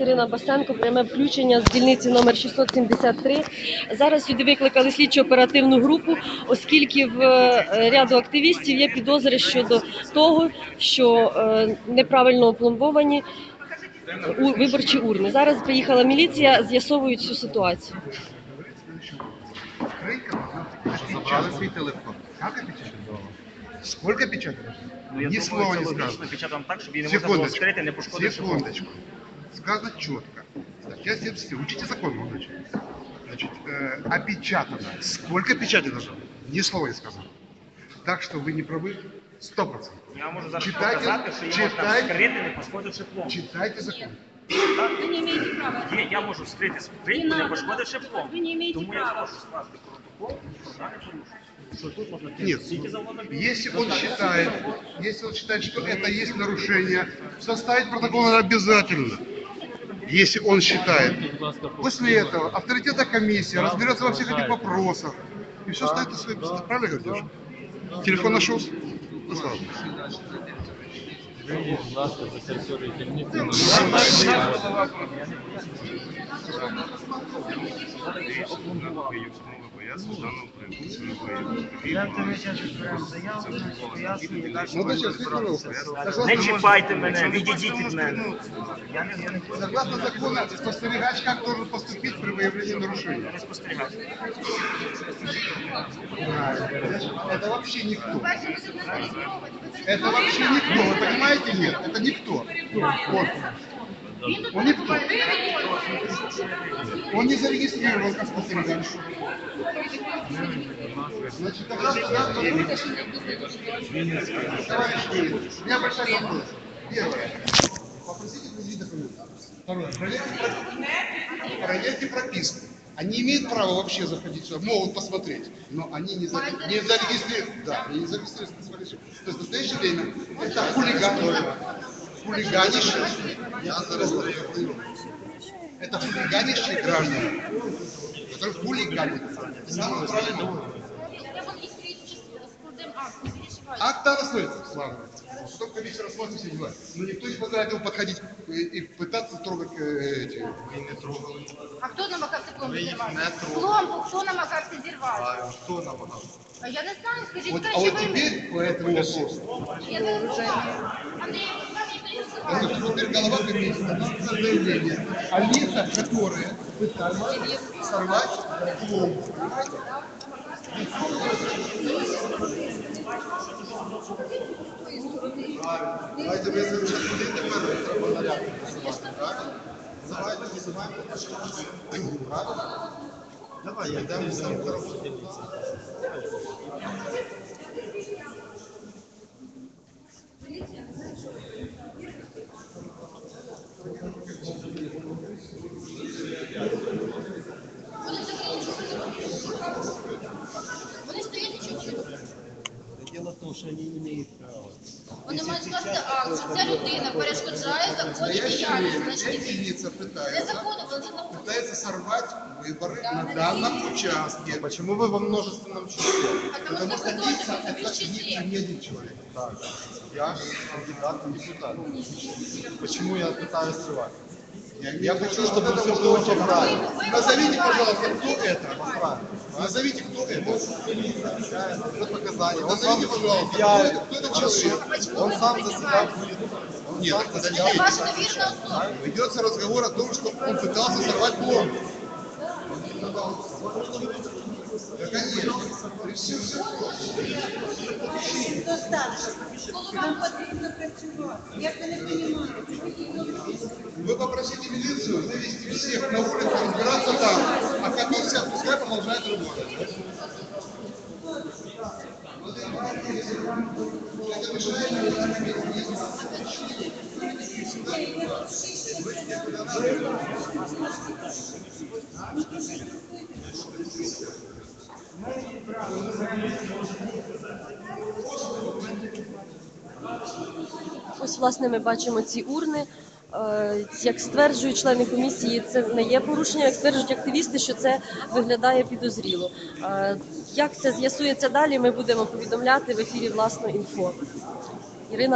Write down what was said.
Ірина Басенко, пряме включення з дільниці номер 673. Зараз сюди викликали слідчо оперативну групу, оскільки в е, ряду активістів є підозри щодо того, що е, неправильно опломбовані виборчі урни. Зараз приїхала міліція, з'ясовують цю ситуацію. Забрали свій телефон. Как? Сколько печатать? Ну, я Ни думаю, слова не логічно сказано. так, щоб її не можна було Секундочку. не пошкодивши. Секундочку. Сказано четко. Статья 77. Учите закон, молодой человек. Значит, э, опечатано. Сколько печати должно быть? Ни слова не сказано. Так что вы не правы. Сто процентов. Я можу зараз Читайте- показати, що її можна читайте- вскрити, не пошкодивши пломбу. Читайте закон. Вы не имеете права. Є, я можу вскрити скриньку, Не не надо. пошкодивши пломбу. Ви не маєте Тому я права. прошу скласти протокол, що дане порушення. Що тут можна Нет, скільки завгодно если он считает, если он считает, что это есть нарушение, составить протокол надо обязательно. Если он считает. После этого авторитетная комиссия разберется во всех этих вопросах. И все ставит на свои места. Правильно говоришь? Телефон нашелся? Слава Богу. Будь ласка, за територію дільниці. Молодой человек, скажите, пожалуйста, Не согласно, чіпайте мене, відійдіть від мене. Я не, я не хочу согласно закону, спостерегач как должен поступить при выявлении нарушения? не спостерігати. Это вообще никто. Это вообще никто, вы понимаете? Нет, это никто. Вот. Он никто. Он не зарегистрирован как спостерегач. Значит, тогда, тогда, Товарищ у меня большой вопрос. Первое. Попросите предъявить документы. Второе. Проверьте, проверьте прописку. Они имеют право вообще заходить сюда, могут посмотреть, но они не, за- не зарегистрированы. Да, они не зарегистрированы. То есть в настоящее время это хулиган, хулиганищие. Я зарегистрирую. Это хулиганищие граждане, которые хулиганят. Самое правильное. Я вам юридически складем акт, не переживайте. Акт рассмотрится, слава. Потом комиссия рассмотрит все дела. Но никто не позволяет ему подходить и, и пытаться трогать э, эти. А хто намагався пломбу Ви їх зірвати? не трогали. Пломбу хто намагався зірвати? А хто намагався? А я не знаю, скажіть, Вот, а краще вот ви мені. теперь по этому вопросу. Я не знаю. Андрій, переживаєте. теперь голова комиссии написано заявление о лицах, которые пытались сорвать пломбу. Понимаете? Давайте вы треба наряд вызывать, правильно? Давайте вызываем. Правильно? Давай, я дам сам работу. Дело в том, что они не имеют права. Вони мають скласти акт, що ця людина перешкоджає В законній настоящее діяльності. время Значить, эти лица Це пытаются законно, вони законно. пытается сорвать выборы на данном участке. Почему вы во множественном числе? А тому Потому що что ви лица теж это в числі. лица не один человек. Так, я кандидат в депутат. Почему я пытаюсь срывать? Я хочу, чтобы все было по правилам. Назовите, пожалуйста, кто это. Правильно. Назовите, кто это. Это показания. Он Назовите, пожалуйста, я, кто это, кто это человек. он сам за себя будет. Он Нет, сам это за себя. Ведется разговор о том, что он пытался сорвать пломбу. Да, конечно. И всё, всё. Коли вам потрібно Я это не понимаю. Вы попросите милицию вывести всех на улицу, разбираться там, а комиссия пускай продолжает работать. Это мешает Ось, власне, ми бачимо ці урни. Е, Як стверджують члени комісії, це не є порушення. Як стверджують активісти, що це виглядає підозріло. Е, Як це з'ясується далі, ми будемо повідомляти в ефірі власно інфо. Ірина